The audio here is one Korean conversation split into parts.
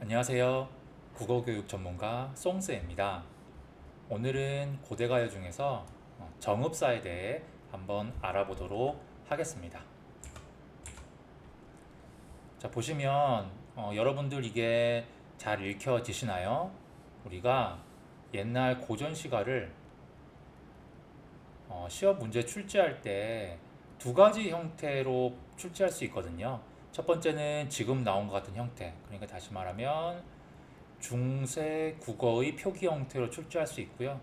안녕하세요. 국어교육 전문가 송스입니다. 오늘은 고대가요 중에서 어, 정읍사에 대해 한번 알아보도록 하겠습니다. 자, 보시면 어, 여러분들 이게 잘 읽혀지시나요? 우리가 옛날 고전 시가를 어, 시험 문제 출제할 때 두 가지 형태로 출제할 수 있거든요. 첫 번째는 지금 나온 것 같은 형태. 그러니까 다시 말하면 중세 국어의 표기 형태로 출제할 수 있고요.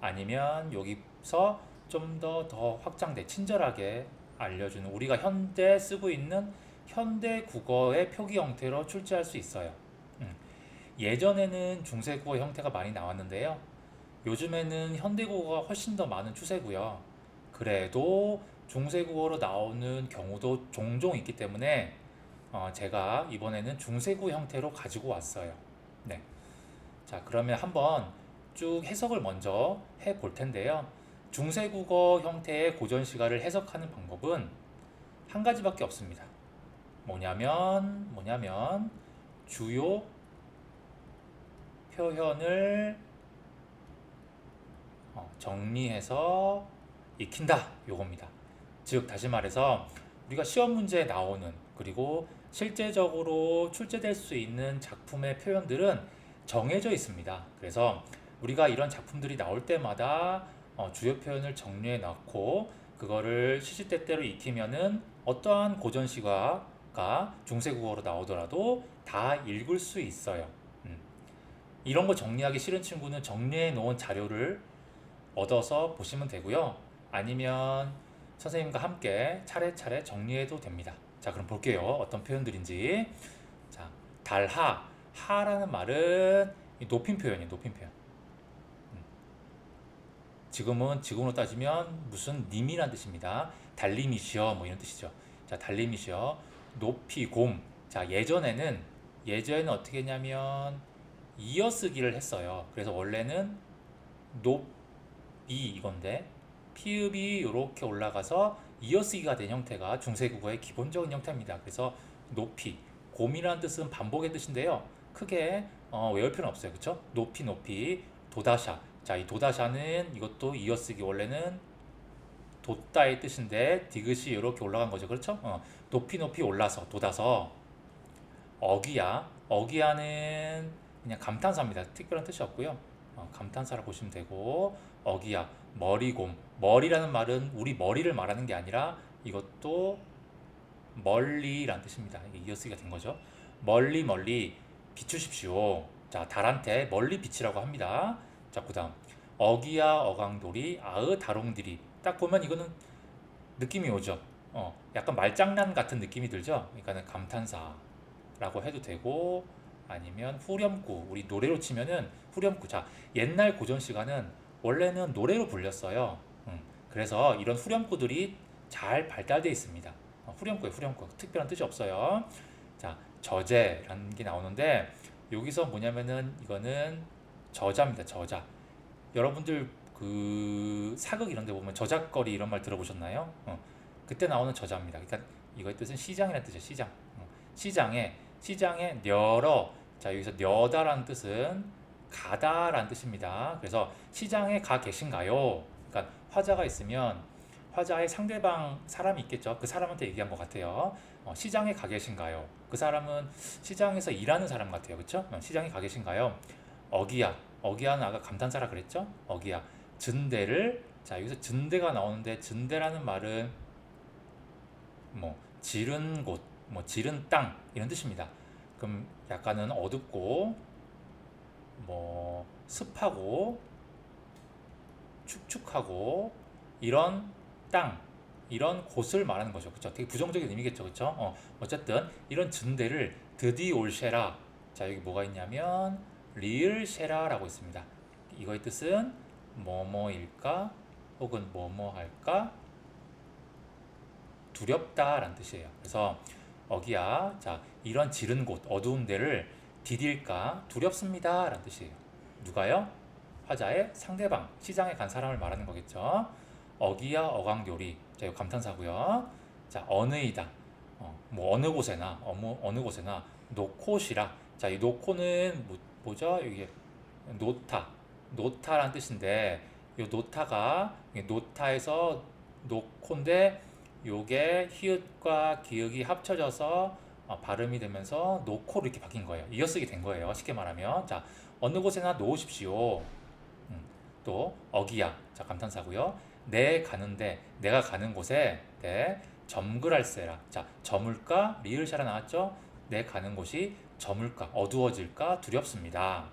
아니면 여기서 좀더더 확장돼 친절하게 알려주는 우리가 현대 쓰고 있는 현대 국어의 표기 형태로 출제할 수 있어요. 음. 예전에는 중세 국어 형태가 많이 나왔는데요. 요즘에는 현대 국어가 훨씬 더 많은 추세고요. 그래도 중세 국어로 나오는 경우도 종종 있기 때문에 어, 제가 이번에는 중세구 형태로 가지고 왔어요. 네. 자, 그러면 한번 쭉 해석을 먼저 해 볼 텐데요. 중세국어 형태의 고전 시가를 해석하는 방법은 한 가지밖에 없습니다. 뭐냐면, 뭐냐면, 주요 표현을 어, 정리해서 익힌다. 요겁니다. 즉, 다시 말해서 우리가 시험 문제에 나오는 그리고 실제적으로 출제될 수 있는 작품의 표현들은 정해져 있습니다. 그래서 우리가 이런 작품들이 나올 때마다 어, 주요 표현을 정리해 놓고 그거를 시시때때로 익히면은 어떠한 고전 시가가 중세국어로 나오더라도 다 읽을 수 있어요. 음. 이런 거 정리하기 싫은 친구는 정리해 놓은 자료를 얻어서 보시면 되고요. 아니면 선생님과 함께 차례차례 정리해도 됩니다. 자, 그럼 볼게요. 어떤 표현들인지. 자, 달하. 하라는 말은 이 높임 표현이에요. 높임 표현. 음. 지금은 지금으로 따지면 무슨 님이란 뜻입니다. 달림이시여 뭐 이런 뜻이죠. 자, 달림이시여. 높이 곰. 자, 예전에는 예전에는 어떻게 했냐면 이어쓰기를 했어요. 그래서 원래는 높이 이건데 피읍이 이렇게 올라가서 이어쓰기가 된 형태가 중세국어의 기본적인 형태입니다. 그래서 높이, 곰이라는 뜻은 반복의 뜻인데요. 크게 어, 외울 필요는 없어요. 그렇죠? 높이 높이 도다샤. 자, 이 도다샤는 이것도 이어쓰기 원래는 돋다의 뜻인데 디귿이 이렇게 올라간 거죠. 그렇죠? 어, 높이 높이 올라서 돋아서 어기야. 어기야는 그냥 감탄사입니다. 특별한 뜻이 없고요. 어, 감탄사라 보시면 되고 어기야 머리곰 머리라는 말은 우리 머리를 말하는 게 아니라 이것도 멀리란 뜻입니다. 이어쓰기가 된 거죠. 멀리 멀리 비추십시오. 자 달한테 멀리 비치라고 합니다. 자 그다음 어기야 어강돌이 아으 다롱들이 딱 보면 이거는 느낌이 오죠. 어 약간 말장난 같은 느낌이 들죠. 그러니까는 감탄사라고 해도 되고 아니면 후렴구 우리 노래로 치면은 후렴구 자 옛날 고전 시가는 원래는 노래로 불렸어요. 음, 그래서 이런 후렴구들이 잘 발달되어 있습니다. 어, 후렴구에 후렴구 특별한 뜻이 없어요. 자 저제라는 게 나오는데 여기서 뭐냐면은 이거는 저자입니다. 저자. 여러분들 그 사극 이런 데 보면 저작거리 이런 말 들어보셨나요? 어, 그때 나오는 저자입니다. 그러니까 이거의 뜻은 시장이라는 뜻이에요. 시장. 어, 시장에 시장에 녀러 자 여기서 녀다라는 뜻은 가다라는 뜻입니다. 그래서 시장에 가 계신가요? 그러니까 화자가 있으면 화자의 상대방 사람이 있겠죠. 그 사람한테 얘기한 것 같아요. 어, 시장에 가 계신가요? 그 사람은 시장에서 일하는 사람 같아요. 그렇죠? 어, 시장에 가 계신가요? 어기야. 어기야는 아까 감탄사라 그랬죠? 어기야. 증대를 자 여기서 증대가 나오는데 증대라는 말은 뭐 지른 곳, 뭐 지른 땅 이런 뜻입니다. 그럼 약간은 어둡고 뭐 습하고 축축하고 이런 땅 이런 곳을 말하는 거죠. 그렇죠? 되게 부정적인 의미겠죠. 그렇죠? 어, 어쨌든 이런 증대를 드디 올쉐라. 자, 여기 뭐가 있냐면 리을쉐라라고 있습니다. 이거의 뜻은 뭐뭐일까 혹은 뭐뭐 할까 두렵다라는 뜻이에요. 그래서 어기야. 자, 이런 지른 곳, 어두운 데를 디딜까 두렵습니다 라는 뜻이에요. 누가요? 화자의 상대방, 시장에 간 사람을 말하는 거겠죠. 어기야 어강교리. 자, 이거 감탄사고요. 자, 어느이다. 어, 뭐 어느 곳에나 어느 어느 곳에나 노코시라. 자, 이 노코는 뭐, 뭐죠? 이게 노타, 노타라는 뜻인데 이 노타가 노타에서 노코인데 요게 히읗과 기역이 합쳐져서 어, 발음이 되면서 노코로 이렇게 바뀐 거예요. 이어쓰기 된 거예요. 쉽게 말하면 자 어느 곳에나 놓으십시오. 음, 또 어기야 자 감탄사고요. 내 가는데 내가 가는 곳에 네 점글할세라 자 저물까 리을샤라 나왔죠. 내 가는 곳이 저물까 어두워질까 두렵습니다.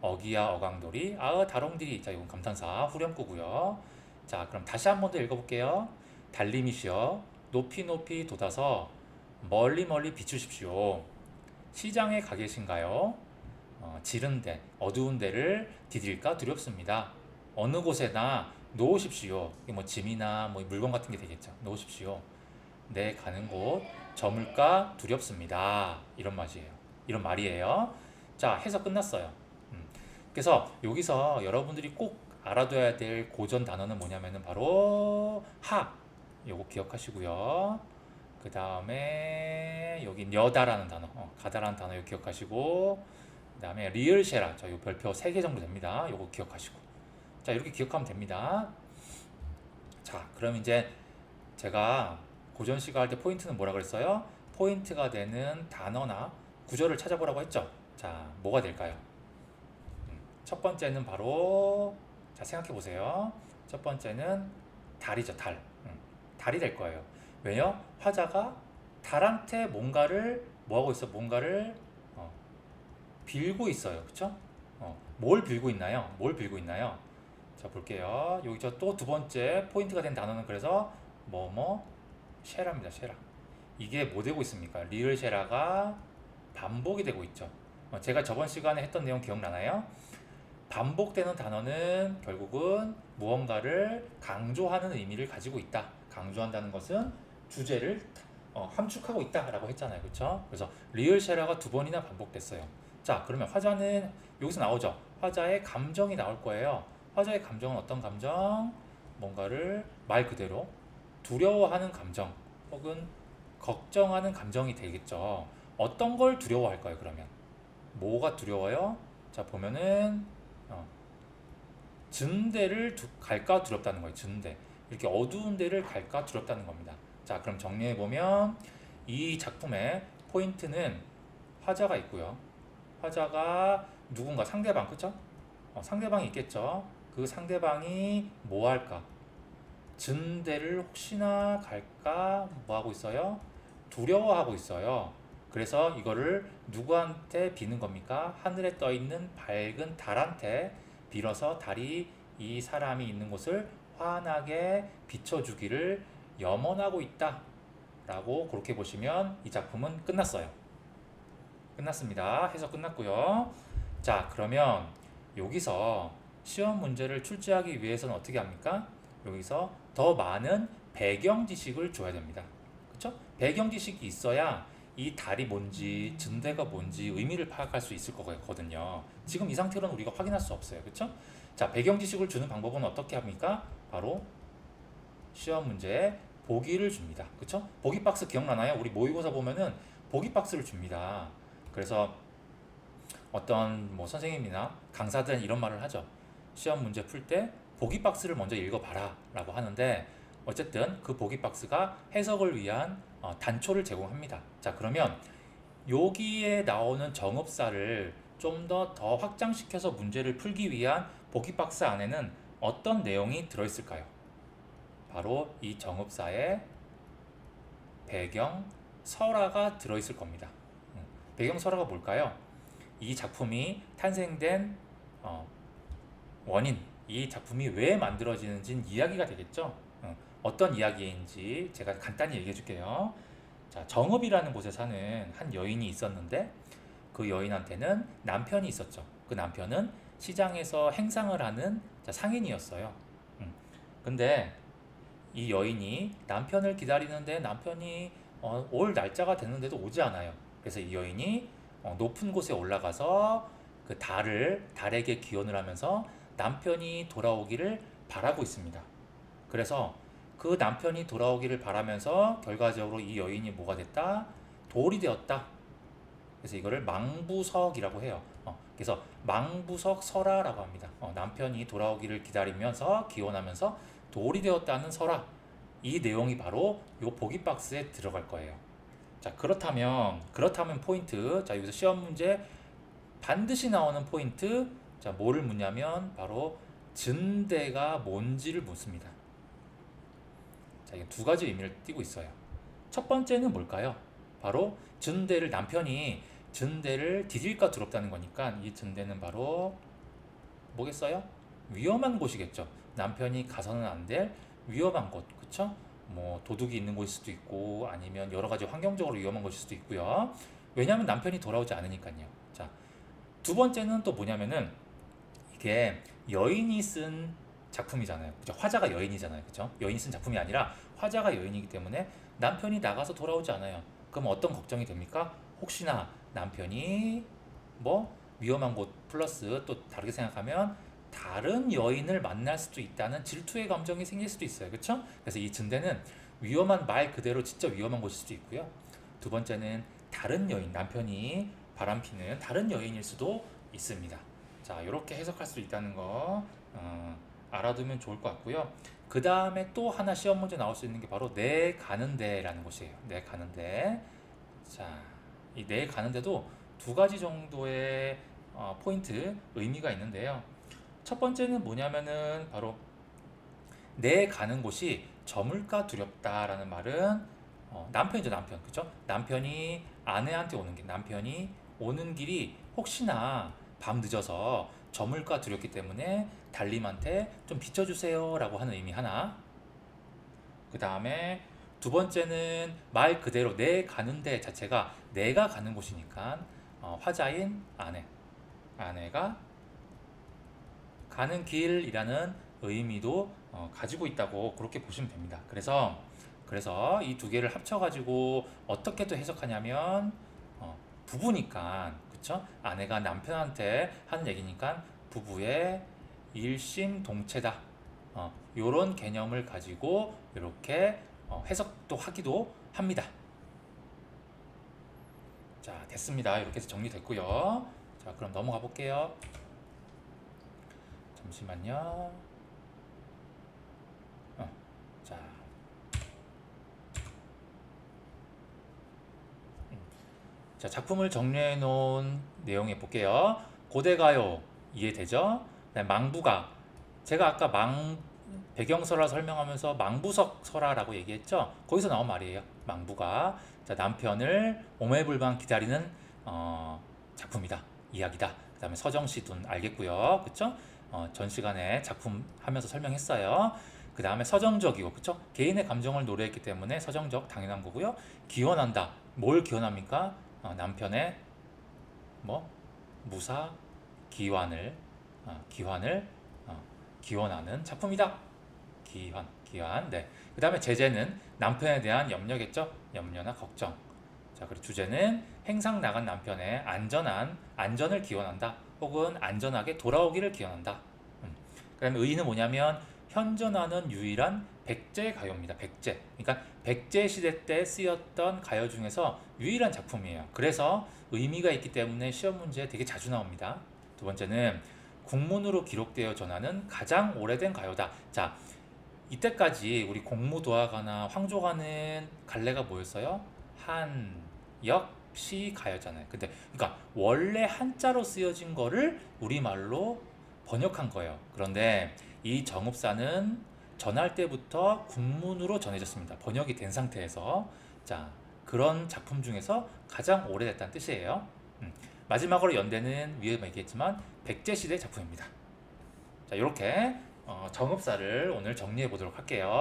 어기야 어강돌이 아어 다롱들이 자 이건 감탄사 후렴구고요. 자 그럼 다시 한 번 더 읽어볼게요. 달림이시여 높이 높이 돋아서 멀리 멀리 비추십시오. 시장에 가 계신가요? 어, 지른 데, 어두운 데를 디딜까 두렵습니다. 어느 곳에나 놓으십시오. 뭐 짐이나 뭐 물건 같은 게 되겠죠. 놓으십시오. 내 가는 곳 저물까 두렵습니다. 이런 맛이에요. 이런 말이에요. 자, 해석 끝났어요. 음. 그래서 여기서 여러분들이 꼭 알아둬야 될 고전 단어는 뭐냐면은 바로 하. 요거 기억하시고요. 그 다음에 여기 여다라는 단어, 어, 가다라는 단어 이거 기억하시고 그 다음에 리을쉐라 저 요 별표 3개 정도 됩니다. 요거 기억하시고 자 이렇게 기억하면 됩니다. 자 그럼 이제 제가 고전 시가 할 때 포인트는 뭐라 그랬어요? 포인트가 되는 단어나 구절을 찾아보라고 했죠. 자 뭐가 될까요? 음, 첫 번째는 바로 자 생각해 보세요. 첫 번째는 달이죠 달. 음, 달이 될 거예요. 왜요? 화자가 달한테 뭔가를 뭐 하고 있어? 뭔가를 어, 빌고 있어요. 그렇죠? 어, 뭘 빌고 있나요? 뭘 빌고 있나요? 자 볼게요. 여기 저 또 두 번째 포인트가 된 단어는 그래서 뭐뭐 쉐라입니다. 쉐라. 이게 뭐 되고 있습니까? 리을 쉐라가 반복이 되고 있죠. 어, 제가 저번 시간에 했던 내용 기억나나요? 반복되는 단어는 결국은 무언가를 강조하는 의미를 가지고 있다. 강조한다는 것은 주제를 어, 함축하고 있다라고 했잖아요. 그렇죠? 그래서 리을 쉐라가 두 번이나 반복됐어요. 자, 그러면 화자는 여기서 나오죠. 화자의 감정이 나올 거예요. 화자의 감정은 어떤 감정? 뭔가를 말 그대로 두려워하는 감정 혹은 걱정하는 감정이 되겠죠. 어떤 걸 두려워할까요, 그러면? 뭐가 두려워요? 자, 보면은 어, 증대를 두- 갈까 두렵다는 거예요. 증대. 이렇게 어두운 데를 갈까 두렵다는 겁니다. 자, 그럼 정리해 보면 이 작품의 포인트는 화자가 있고요. 화자가 누군가 상대방, 그쵸? 어, 상대방이 있겠죠. 그 상대방이 뭐 할까? 증대를 혹시나 갈까? 뭐 하고 있어요? 두려워하고 있어요. 그래서 이거를 누구한테 비는 겁니까? 하늘에 떠 있는 밝은 달한테 빌어서 달이 이 사람이 있는 곳을 환하게 비춰주기를 염원하고 있다. 라고 그렇게 보시면 이 작품은 끝났어요. 끝났습니다. 해석 끝났고요. 자, 그러면 여기서 시험 문제를 출제하기 위해서는 어떻게 합니까? 여기서 더 많은 배경 지식을 줘야 됩니다. 그렇죠? 배경 지식이 있어야 이 달이 뭔지, 증대가 뭔지 의미를 파악할 수 있을 거거든요. 지금 이 상태로는 우리가 확인할 수 없어요. 그렇죠? 자, 배경 지식을 주는 방법은 어떻게 합니까? 바로 시험 문제에 보기를 줍니다. 그렇죠? 보기 박스 기억나나요? 우리 모의고사 보면은 보기 박스를 줍니다. 그래서 어떤 뭐 선생님이나 강사들은 이런 말을 하죠. 시험 문제 풀 때 보기 박스를 먼저 읽어봐라 라고 하는데 어쨌든 그 보기 박스가 해석을 위한 어, 단초를 제공합니다. 자 그러면 여기에 나오는 정업사를 좀 더 더 확장시켜서 문제를 풀기 위한 보기 박스 안에는 어떤 내용이 들어있을까요? 바로 이 정업사의 배경 설화가 들어있을 겁니다. 음, 배경 설화가 뭘까요? 이 작품이 탄생된 어, 원인, 이 작품이 왜 만들어지는지는 이야기가 되겠죠. 어, 어떤 이야기인지 제가 간단히 얘기해 줄게요. 자, 정읍이라는 곳에 사는 한 여인이 있었는데 그 여인한테는 남편이 있었죠. 그 남편은 시장에서 행상을 하는 자, 상인이었어요. 음, 근데 이 여인이 남편을 기다리는데 남편이 어, 올 날짜가 됐는데도 오지 않아요. 그래서 이 여인이 어, 높은 곳에 올라가서 그 달을 달에게 기원을 하면서 남편이 돌아오기를 바라고 있습니다. 그래서 그 남편이 돌아오기를 바라면서 결과적으로 이 여인이 뭐가 됐다? 돌이 되었다. 그래서 이거를 망부석이라고 해요. 어, 그래서 망부석 설아라고 합니다. 어, 남편이 돌아오기를 기다리면서 기원하면서 돌이 되었다는 설아. 이 내용이 바로 요 보기 박스에 들어갈 거예요. 자, 그렇다면 그렇다면 포인트. 자, 여기서 시험 문제 반드시 나오는 포인트. 자, 뭐를 묻냐면 바로 증대가 뭔지를 묻습니다. 자, 이게 두 가지 의미를 띠고 있어요. 첫 번째는 뭘까요? 바로 증대를 남편이 증대를 디딜까 두렵다는 거니까 이 증대는 바로 뭐겠어요? 위험한 곳이겠죠. 남편이 가서는 안 될 위험한 곳, 그쵸? 뭐 도둑이 있는 곳일 수도 있고 아니면 여러 가지 환경적으로 위험한 곳일 수도 있고요. 왜냐하면 남편이 돌아오지 않으니까요. 자, 두 번째는 또 뭐냐면은 이게 여인이 쓴 작품이잖아요. 그죠? 화자가 여인이잖아요. 그죠? 여인이 쓴 작품이 아니라 화자가 여인이기 때문에 남편이 나가서 돌아오지 않아요. 그럼 어떤 걱정이 됩니까? 혹시나 남편이 뭐 위험한 곳 플러스 또 다르게 생각하면 다른 여인을 만날 수도 있다는 질투의 감정이 생길 수도 있어요. 그렇죠? 그래서 이 증대는 위험한 말 그대로 진짜 위험한 곳일 수도 있고요. 두 번째는 다른 여인, 남편이 바람피는 다른 여인일 수도 있습니다. 자, 이렇게 해석할 수 있다는 거 어, 알아두면 좋을 것 같고요. 그 다음에 또 하나 시험 문제 나올 수 있는 게 바로 내 가는데라는 것이에요. 내 가는데. 자, 이 내 가는데도 두 가지 정도의 어, 포인트 의미가 있는데요. 첫 번째는 뭐냐면은 바로 내 가는 곳이 저물까 두렵다라는 말은 어, 남편이죠 남편. 그죠? 남편이 아내한테 오는 길 남편이 오는 길이 혹시나 밤 늦어서 저물까 두렵기 때문에 달님한테 좀 비춰주세요 라고 하는 의미 하나. 그 다음에 두 번째는 말 그대로 내 가는 데 자체가 내가 가는 곳이니까 어, 화자인 아내. 아내가 가는 길이라는 의미도 어, 가지고 있다고 그렇게 보시면 됩니다. 그래서 그래서 이 두 개를 합쳐가지고 어떻게 또 해석하냐면 어, 부부니까 그쵸? 아내가 남편한테 하는 얘기니까 부부의 일심동체다. 어, 요런 개념을 가지고 이렇게 어, 해석도 하기도 합니다. 자, 됐습니다. 이렇게 해서 정리됐고요. 자, 그럼 넘어가 볼게요. 잠시만요. 어, 자. 음. 자, 작품을 정리해 놓은 내용에 볼게요. 고대가요. 이해되죠? 네, 망부가. 제가 아까 망, 배경설화 설명하면서 망부석 설화라고 얘기했죠? 거기서 나온 말이에요. 망부가. 자, 남편을 오매불망 기다리는, 어, 작품이다. 이야기다. 그 다음에 서정시둔 알겠고요. 그쵸? 어, 전 시간에 작품 하면서 설명했어요. 그 다음에 서정적이고, 그쵸? 개인의 감정을 노래했기 때문에 서정적 당연한 거고요. 기원한다. 뭘 기원합니까? 어, 남편의 뭐 무사 기환을 어, 기환을 어, 기원하는 작품이다. 기환, 기환. 네. 그 다음에 제재는 남편에 대한 염려겠죠? 염려나 걱정. 자, 그리고 주제는 행상 나간 남편의 안전한 안전을 기원한다. 혹은 안전하게 돌아오기를 기원한다. 음. 그 다음에 의의는 뭐냐면 현존하는 유일한 백제 가요입니다. 백제. 그러니까 백제 시대 때 쓰였던 가요 중에서 유일한 작품이에요. 그래서 의미가 있기 때문에 시험 문제에 되게 자주 나옵니다. 두 번째는 국문으로 기록되어 전하는 가장 오래된 가요다. 자, 이때까지 우리 공무도화가나 황조가는 갈래가 뭐였어요? 한, 역, 시, 가요잖아요. 근데 그러니까 원래 한자로 쓰여진 거를 우리말로 번역한 거예요. 그런데 이 정읍사는 전할 때부터 국문으로 전해졌습니다. 번역이 된 상태에서 자 그런 작품 중에서 가장 오래됐다는 뜻이에요. 음, 마지막으로 연대는 위에 얘기했지만 백제 시대 작품입니다. 자 이렇게 어, 정읍사를 오늘 정리해 보도록 할게요.